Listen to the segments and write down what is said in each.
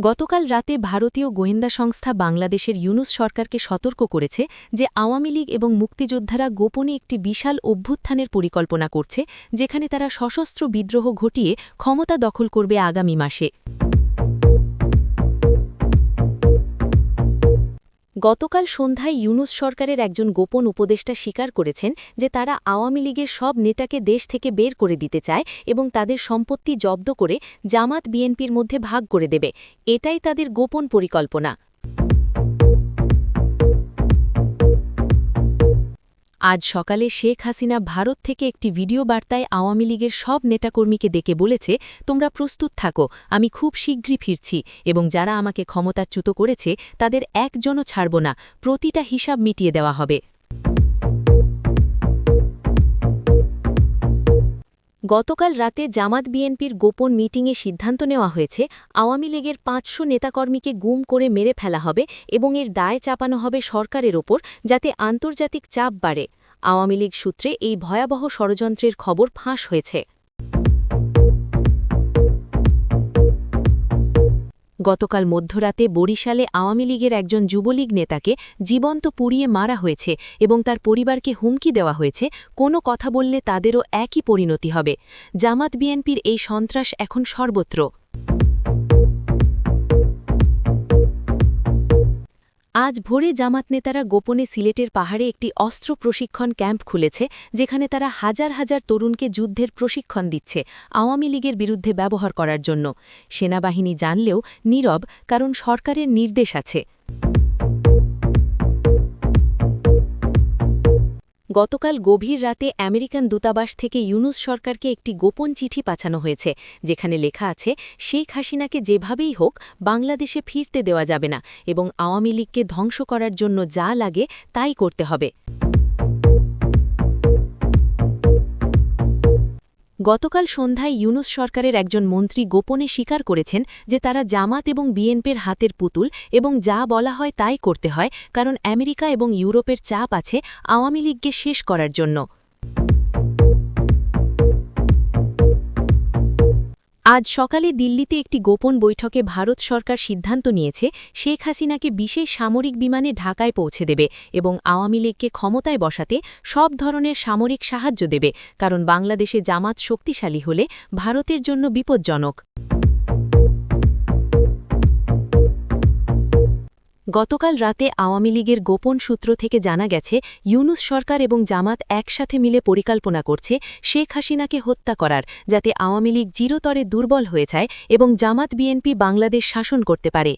গতকাল রাতে ভারতীয় গোয়েন্দা সংস্থা বাংলাদেশের ইউনুস সরকারকে সতর্ক করেছে যে আওয়ামী লীগ এবং মুক্তিযোদ্ধারা গোপনে একটি বিশাল অভ্যুত্থানের পরিকল্পনা করছে, যেখানে তারা সশস্ত্র বিদ্রোহ ঘটিয়ে ক্ষমতা দখল করবে আগামী মাসে। গতকাল সন্ধ্যায় ইউনুস সরকারের একজন গোপন উপদেষ্টা স্বীকার করেছেন যে তারা আওয়ামী লীগের সব নেতাকে দেশ থেকে বের করে দিতে চায় এবং তাদের সম্পত্তি জব্দ করে জামাত বিএনপির মধ্যে ভাগ করে দেবে। এটাই তাদের গোপন পরিকল্পনা। আজ সকালে শেখ হাসিনা ভারত থেকে একটি ভিডিও বার্তায় আওয়ামী লীগের সব নেতাকর্মীকে ডেকে বলেছে, তোমরা প্রস্তুত থাকো, আমি খুব শীঘ্রই ফিরছি এবং যারা আমাকে ক্ষমতাচ্যুত করেছে, তাদের একজনও ছাড়ব না, প্রতিটা হিসাব মিটিয়ে দেওয়া হবে। গতকাল রাতে জামাত বিএনপির গোপন মিটিংয়ে সিদ্ধান্ত নেওয়া হয়েছে, আওয়ামী লীগের পাঁচশো নেতাকর্মীকে গুম করে মেরে ফেলা হবে এবং এর দায় চাপানো হবে সরকারের ওপর যাতে আন্তর্জাতিক চাপ বাড়ে। আওয়ামী লীগ সূত্রে এই ভয়াবহ ষড়যন্ত্রের খবর ফাঁস হয়েছে। গতকাল মধ্যরাতে বরিশালে আওয়ামী লীগের একজন যুবলীগ নেতাকে জীবন্ত পুড়িয়ে মারা হয়েছে এবং তার পরিবারকে হুমকি দেওয়া হয়েছে, কোনো কথা বললে তাদেরও একই পরিণতি হবে। জামাত বিএনপির এই সন্ত্রাস এখন সর্বত্র। আজ ভোরে জামাত নেতারা গোপনে সিলেটের পাহাড়ে একটি অস্ত্র প্রশিক্ষণ ক্যাম্প খুলেছে, যেখানে তারা হাজার হাজার তরুণকে যুদ্ধের প্রশিক্ষণ দিচ্ছে আওয়ামী লীগের বিরুদ্ধে ব্যবহার করার জন্য। সেনাবাহিনী জানলেও নীরব, কারণ সরকারের নির্দেশ আছে। গতকাল গভীর রাতে আমেরিকান দূতাবাস থেকে ইউনুস সরকারকে একটি গোপন চিঠি পাঠানো হয়েছে, যেখানে লেখা আছে, শেখ হাসিনাকে যেভাবেই হোক, বাংলাদেশে ফিরতে দেওয়া যাবে না এবং আওয়ামী লীগকে ধ্বংস করার জন্য যা লাগে তাই করতে হবে। গতকাল সন্ধ্যায় ইউনুস সরকারের একজন মন্ত্রী গোপনে স্বীকার করেছেন যে তারা জামাত এবং বিএনপির হাতের পুতুল এবং যা বলা হয় তাই করতে হয়, কারণ আমেরিকা এবং ইউরোপের চাপ আছে আওয়ামী লীগকে শেষ করার জন্য। আজ সকালে দিল্লিতে একটি গোপন বৈঠকে ভারত সরকার সিদ্ধান্ত নিয়েছে, শেখ হাসিনাকে বিশেষ সামরিক বিমানে ঢাকায় পৌঁছে দেবে এবং আওয়ামী লীগকে ক্ষমতায় বসাতে সব ধরনের সামরিক সাহায্য দেবে, কারণ বাংলাদেশে জামাত শক্তিশালী হলে ভারতের জন্য বিপজ্জনক। গতকাল রাতে আওয়ামী লীগের গোপন সূত্র থেকে জানা গেছে, ইউনুস সরকার এবং জামাত একসাথে মিলে পরিকল্পনা করছে শেখ হাসিনাকে হত্যা করার, যাতে আওয়ামী লীগ জিরোতরে দুর্বল হয়ে যায় এবং জামাত বিএনপি বাংলাদেশ শাসন করতে পারে।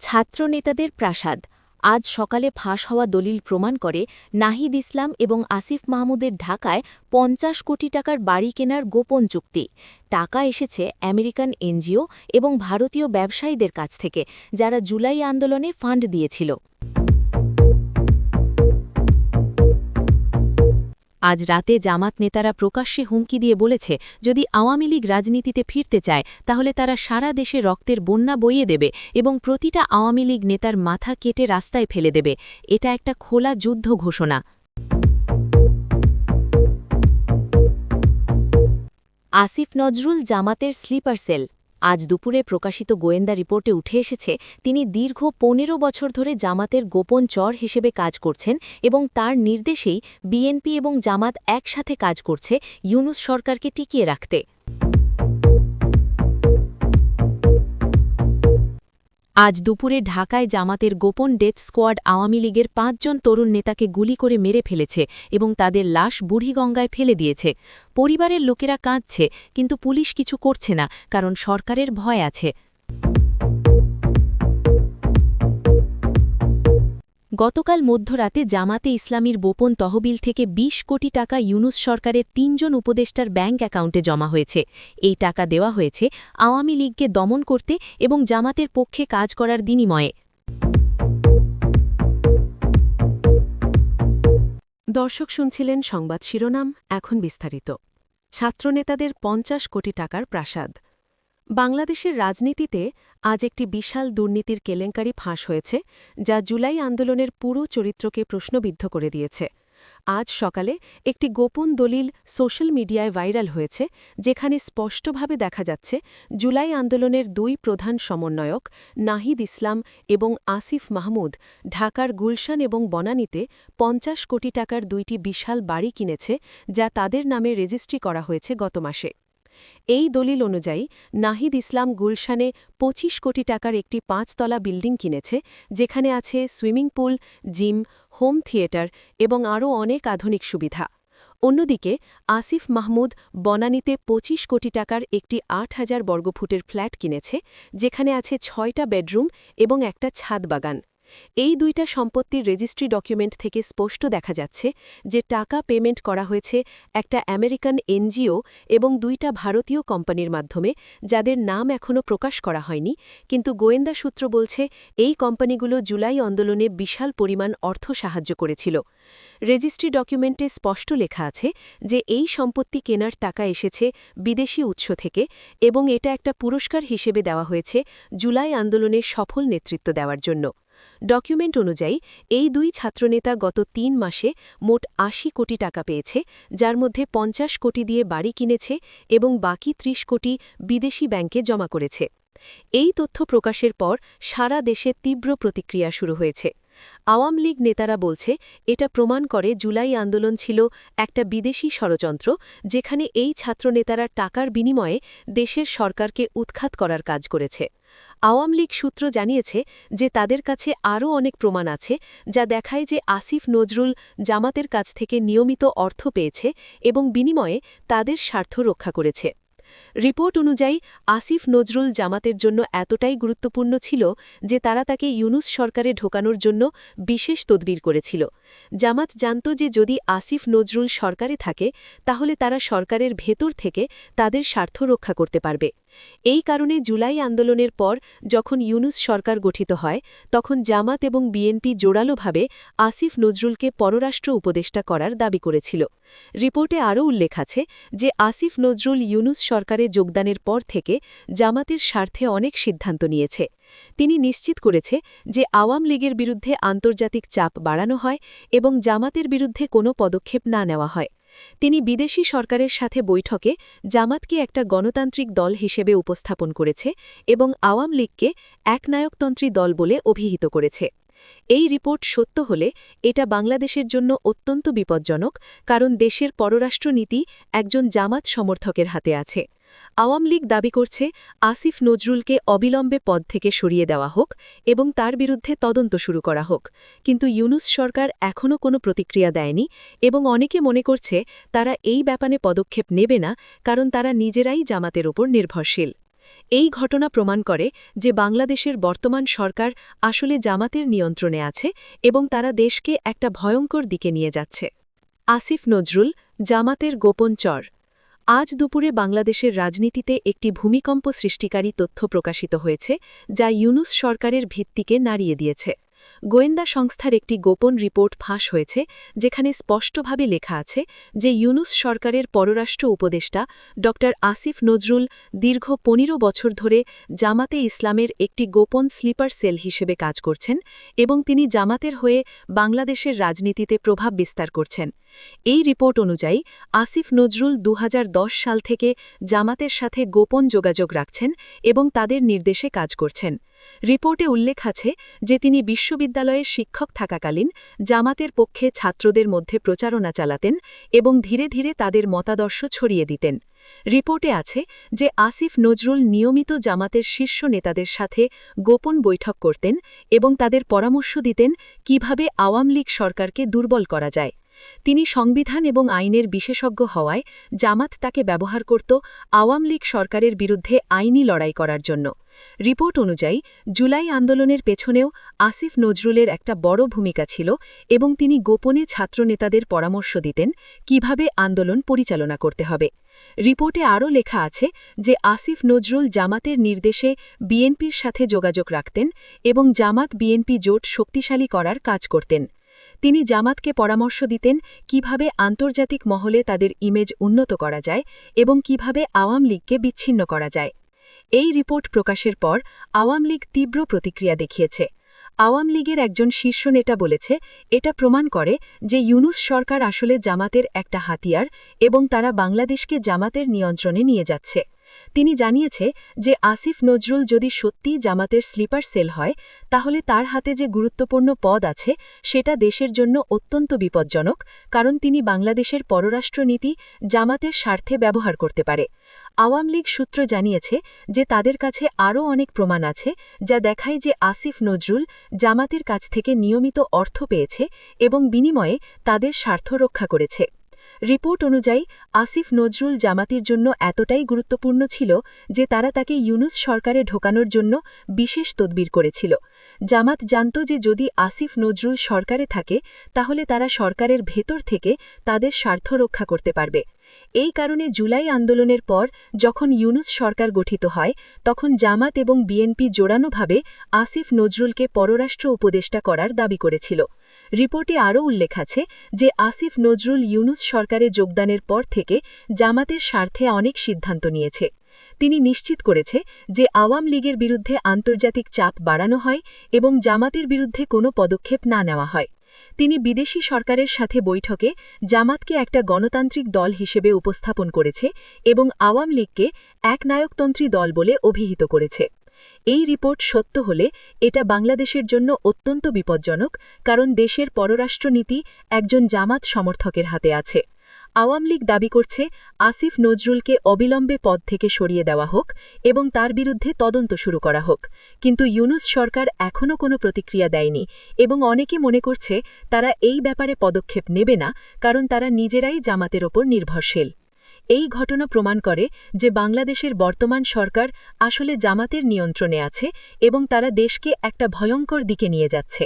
ছাত্রনেতাদের প্রাসাদ আজ সকালে ফাঁস হওয়া দলিল প্রমাণ করে নাহিদ ইসলাম এবং আসিফ মাহমুদের ঢাকায় পঞ্চাশ কোটি টাকার বাড়ি কেনার গোপন চুক্তি। টাকা এসেছে আমেরিকান এনজিও এবং ভারতীয় ব্যবসায়ীদের কাছ থেকে, যারা জুলাই আন্দোলনে ফান্ড দিয়েছিল। আজ রাতে জামাত নেতারা প্রকাশ্যে হুমকি দিয়ে বলেছে, যদি আওয়ামী লীগ রাজনীতিতে ফিরতে চায়, তাহলে তারা সারা দেশে রক্তের বন্যা বইয়ে দেবে এবং প্রতিটা আওয়ামী লীগ নেতার মাথা কেটে রাস্তায় ফেলে দেবে। এটা একটা খোলা যুদ্ধ ঘোষণা। আসিফ নজরুল জামাতের স্লিপার সেল। আজ দুপুরে প্রকাশিত গোয়েন্দা রিপোর্টে উঠে এসেছে, তিনি দীর্ঘ পনেরো বছর ধরে জামাতের গোপন চর হিসেবে কাজ করছেন এবং তার নির্দেশেই বিএনপি এবং জামাত একসাথে কাজ করছে ইউনুস সরকারকে টিকিয়ে রাখতে। আজ দুপুরে ঢাকায় জামাতের গোপন ডেথ স্কোয়াড আওয়ামী লীগের পাঁচজন তরুণ নেতাকে গুলি করে মেরে ফেলেছে এবং তাদের লাশ বুড়িগঙ্গায় ফেলে দিয়েছে। পরিবারের লোকেরা কাঁদছে, কিন্তু পুলিশ কিছু করছে না, কারণ সরকারের ভয় আছে। গতকাল মধ্যরাতে জামাতে ইসলামীর গোপন তহবিল থেকে ২০ কোটি টাকা ইউনুস সরকারের তিনজন উপদেষ্টার ব্যাংক অ্যাকাউন্টে জমা হয়েছে। এই টাকা দেওয়া হয়েছে আওয়ামী লীগকে দমন করতে এবং জামাতের পক্ষে কাজ করার বিনিময়ে। দর্শক শুনছিলেন সংবাদ শিরোনাম, এখন বিস্তারিত। ছাত্রনেতাদের পঞ্চাশ কোটি টাকার প্রাসাদ। বাংলাদেশের রাজনীতিতে আজ একটি বিশাল দুর্নীতির কেলেঙ্কারি ফাঁস হয়েছে, যা জুলাই আন্দোলনের পুরো চরিত্রকে প্রশ্নবিদ্ধ করে দিয়েছে। আজ সকালে একটি গোপন দলিল সোশ্যাল মিডিয়ায় ভাইরাল হয়েছে, যেখানে স্পষ্টভাবে দেখা যাচ্ছে, জুলাই আন্দোলনের দুই প্রধান সমন্বয়ক নাহিদ ইসলাম এবং আসিফ মাহমুদ ঢাকার গুলশান এবং বনানীতে পঞ্চাশ কোটি টাকার দুইটি বিশাল বাড়ি কিনেছে, যা তাদের নামে রেজিস্ট্রি করা হয়েছে গত মাসে। এই দলিল অনুযায়ী, নাহিদ ইসলাম গুলশানে ২৫ কোটি টাকার একটি পাঁচতলা বিল্ডিং কিনেছে, যেখানে আছে swimming pool, gym, home theatre এবং আরও অনেক আধুনিক সুবিধা। অন্যদিকে, আসিফ মাহমুদ বনানীতে ২৫ কোটি টাকার একটি আট হাজার বর্গফুটের ফ্ল্যাট কিনেছে, যেখানে আছে ছয়টা বেডরুম এবং একটা ছাদ বাগান। এই দুইটা সম্পত্তির রেজিস্ট্রি ডকুমেন্ট থেকে স্পষ্ট দেখা যাচ্ছে যে টাকা পেমেন্ট করা হয়েছে একটা আমেরিকান এনজিও এবং দুইটা ভারতীয় কোম্পানির মাধ্যমে, যাদের নাম এখনও প্রকাশ করা হয়নি, কিন্তু গোয়েন্দা সূত্র বলছে এই কোম্পানিগুলো জুলাই আন্দোলনে বিশাল পরিমাণ অর্থ সাহায্য করেছিল। রেজিস্ট্রি ডকুমেন্টে স্পষ্ট লেখা আছে যে এই সম্পত্তি কেনার টাকা এসেছে বিদেশি উৎস থেকে এবং এটা একটা পুরস্কার হিসেবে দেওয়া হয়েছে জুলাই আন্দোলনে সফল নেতৃত্ব দেওয়ার জন্য। ডকুমেন্ট অনুযায়ী, এই দুই ছাত্রনেতা গত তিন মাসে মোট আশি কোটি টাকা পেয়েছে, যার মধ্যে পঞ্চাশ কোটি দিয়ে বাড়ি কিনেছে এবং বাকি ত্রিশ কোটি বিদেশি ব্যাংকে জমা করেছে। এই তথ্য প্রকাশের পর সারা দেশে তীব্র প্রতিক্রিয়া শুরু হয়েছে। আওয়াম লীগ নেতারা বলছে, এটা প্রমাণ করে জুলাই আন্দোলন ছিল একটা বিদেশি ষড়যন্ত্র, যেখানে এই ছাত্রনেতারা টাকার বিনিময়ে দেশের সরকারকে উৎখাত করার কাজ করেছে। আওয়াম লীগ সূত্র জানিয়েছে যে তাদের কাছে আরও অনেক প্রমাণ আছে যা দেখায় যে আসিফ নজরুল জামাতের কাছ থেকে নিয়মিত অর্থ পেয়েছে এবং বিনিময়ে তাদের স্বার্থ রক্ষা করেছে। রিপোর্ট অনুযায়ী, আসিফ নজরুল জামাতের জন্য এতটাই গুরুত্বপূর্ণ ছিল যে তারা তাকে ইউনুস সরকারে ঢোকানোর জন্য বিশেষ তদবির করেছিল। জামাত জানত যে যদি আসিফ নজরুল সরকারে থাকে, তাহলে তারা সরকারের ভেতর থেকে তাদের স্বার্থ রক্ষা করতে পারবে। এই কারণে জুলাই আন্দোলনের পর যখন ইউনুস সরকার গঠিত হয়, তখন জামাত এবং বিএনপি জোরালোভাবে আসিফ নজরুলকে পররাষ্ট্র উপদেষ্টা করার দাবি করেছিল। রিপোর্টে আরও উল্লেখ আছে যে, আসিফ নজরুল ইউনুস সরকারে যোগদানের পর থেকে জামাতের স্বার্থে অনেক সিদ্ধান্ত নিয়েছে। তিনি নিশ্চিত করেছে যে আওয়াম লীগের বিরুদ্ধে আন্তর্জাতিক চাপ বাড়ানো হয় এবং জামাতের বিরুদ্ধে কোনো পদক্ষেপ না নেওয়া হয়। তিনি বিদেশি সরকারের সাথে বৈঠকে জামাতকে একটা গণতান্ত্রিক দল হিসেবে উপস্থাপন করেছে এবং আওয়াম লীগকে একনায়কতন্ত্রী দল বলে অভিহিত করেছে। এই রিপোর্ট সত্য হলে এটা বাংলাদেশের জন্য অত্যন্ত বিপজ্জনক, কারণ দেশের পররাষ্ট্রনীতি একজন জামাত সমর্থকের হাতে আছে। আওয়াম লীগ দাবি করছে, আসিফ নজরুলকে অবিলম্বে পদ থেকে সরিয়ে দেওয়া হোক এবং তার বিরুদ্ধে তদন্ত শুরু করা হোক। কিন্তু ইউনুস সরকার এখনও কোনো প্রতিক্রিয়া দেয়নি এবং অনেকে মনে করছে তারা এই ব্যাপারে পদক্ষেপ নেবে না, কারণ তারা নিজেরাই জামাতের ওপর নির্ভরশীল। এই ঘটনা প্রমাণ করে যে বাংলাদেশের বর্তমান সরকার আসলে জামাতের নিয়ন্ত্রণে আছে এবং তারা দেশকে একটা ভয়ঙ্কর দিকে নিয়ে যাচ্ছে। আসিফ নজরুল, জামাতের গোপন চর। আজ দুপুরে বাংলাদেশের রাজনীতিতে একটি ভূমিকম্প সৃষ্টিকারী তথ্য প্রকাশিত হয়েছে, যা ইউনুস সরকারের ভিত্তিকে নাড়িয়ে দিয়েছে। গোয়েন্দা সংস্থার একটি গোপন রিপোর্ট ফাঁস হয়েছে, যেখানে স্পষ্টভাবে লেখা আছে যে ইউনুস সরকারের পররাষ্ট্র উপদেষ্টা ড. আসিফ নজরুল দীর্ঘ পনেরো বছর ধরে জামাতে ইসলামের একটি গোপন স্লিপার সেল হিসেবে কাজ করছেন এবং তিনি জামাতের হয়ে বাংলাদেশের রাজনীতিতে প্রভাব বিস্তার করছেন। এই রিপোর্ট অনুযায়ী, আসিফ নজরুল দু হাজার দশ সাল থেকে জামাতের সাথে গোপন যোগাযোগ রাখছেন এবং তাদের নির্দেশে কাজ করছেন। রিপোর্টে উল্লেখ আছে যে তিনি বিশ্ববিদ্যালয়ের শিক্ষক থাকাকালীন জামাতের পক্ষে ছাত্রদের মধ্যে প্রচারণা চালাতেন এবং ধীরে ধীরে তাদের মতাদর্শ ছড়িয়ে দিতেন। রিপোর্টে আছে যে আসিফ নজরুল নিয়মিত জামাতের শীর্ষ নেতাদের সাথে গোপন বৈঠক করতেন এবং তাদের পরামর্শ দিতেন কীভাবে আওয়াম লীগ সরকারকে দুর্বল করা যায়। তিনি সংবিধান এবং আইনের বিশেষজ্ঞ হওয়ায় জামাত তাকে ব্যবহার করত আওয়াম লীগ সরকারের বিরুদ্ধে আইনি লড়াই করার জন্য। রিপোর্ট অনুযায়ী, জুলাই আন্দোলনের পেছনেও আসিফ নজরুলের একটা বড় ভূমিকা ছিল এবং তিনি গোপনে ছাত্রনেতাদের পরামর্শ দিতেন কীভাবে আন্দোলন পরিচালনা করতে হবে। রিপোর্টে আরও লেখা আছে যে, আসিফ নজরুল জামাতের নির্দেশে বিএনপির সাথে যোগাযোগ রাখতেন এবং জামাত বিএনপি জোট শক্তিশালী করার কাজ করতেন। তিনি জামাতকে পরামর্শ দিতেন কীভাবে আন্তর্জাতিক মহলে তাদের ইমেজ উন্নত করা যায় এবং কীভাবে আওয়াম লীগকে বিচ্ছিন্ন করা যায়। এই রিপোর্ট প্রকাশের পর আওয়াম লীগ তীব্র প্রতিক্রিয়া দেখিয়েছে। আওয়াম লীগের একজন শীর্ষ নেতা বলেছে, এটা প্রমাণ করে যে ইউনুস সরকার আসলে জামাতের একটা হাতিয়ার এবং তারা বাংলাদেশকে জামাতের নিয়ন্ত্রণে নিয়ে যাচ্ছে। তিনি জানিয়েছে যে আসিফ নজরুল যদি সত্যিই জামাতের স্লিপার সেল হয়, তাহলে তার হাতে যে গুরুত্বপূর্ণ পদ আছে, সেটা দেশের জন্য অত্যন্ত বিপজ্জনক, কারণ তিনি বাংলাদেশের পররাষ্ট্রনীতি, জামাতের স্বার্থে ব্যবহার করতে পারে। আওয়ামী লীগ সূত্র জানিয়েছে যে তাদের কাছে আরও অনেক প্রমাণ আছে, যা দেখায় যে আসিফ নজরুল জামাতের কাছ থেকে নিয়মিত অর্থ পেয়েছে এবং বিনিময়ে তাদের স্বার্থ রক্ষা করেছে। রিপোর্ট অনুযায়ী, আসিফ নজরুল জামাতির জন্য এতটাই গুরুত্বপূর্ণ ছিল যে তারা তাকে ইউনুস সরকারে ঢোকানোর জন্য বিশেষ তদবির করেছিল। জামাত জানত যে যদি আসিফ নজরুল সরকারে থাকে, তাহলে তারা সরকারের ভেতর থেকে তাদের স্বার্থ রক্ষা করতে পারবে। এই কারণে জুলাই আন্দোলনের পর যখন ইউনুস সরকার গঠিত হয়, তখন জামাত এবং বিএনপি জোরানোভাবে আসিফ নজরুলকে পররাষ্ট্র উপদেষ্টা করার দাবি করেছিল। রিপোর্টে আরও উল্লেখ আছে যে আসিফ নজরুল ইউনুস সরকারে যোগদানের পর থেকে জামাতের স্বার্থে অনেক সিদ্ধান্ত নিয়েছে। তিনি নিশ্চিত করেছে যে আওয়াম লীগের বিরুদ্ধে আন্তর্জাতিক চাপ বাড়ানো হয় এবং জামাতের বিরুদ্ধে কোনো পদক্ষেপ না নেওয়া হয়। তিনি বিদেশি সরকারের সাথে বৈঠকে জামাতকে একটা গণতান্ত্রিক দল হিসেবে উপস্থাপন করেছে এবং আওয়াম লীগকে একনায়কতন্ত্রী দল বলে অভিহিত করেছে। এই রিপোর্ট সত্য হলে এটা বাংলাদেশের জন্য অত্যন্ত বিপজ্জনক, কারণ দেশের পররাষ্ট্রনীতি একজন জামাত সমর্থকের হাতে আছে। আওয়াম লীগ দাবি করছে, আসিফ নজরুলকে অবিলম্বে পদ থেকে সরিয়ে দেওয়া হোক এবং তার বিরুদ্ধে তদন্ত শুরু করা হোক। কিন্তু ইউনুস সরকার এখনও কোনো প্রতিক্রিয়া দেয়নি এবং অনেকে মনে করছে, তারা এই ব্যাপারে পদক্ষেপ নেবে না, কারণ তারা নিজেরাই জামাতের ওপর নির্ভরশীল। এই ঘটনা প্রমাণ করে যে বাংলাদেশের বর্তমান সরকার আসলে জামাতের নিয়ন্ত্রণে আছে এবং তারা দেশকে একটা ভয়ঙ্কর দিকে নিয়ে যাচ্ছে।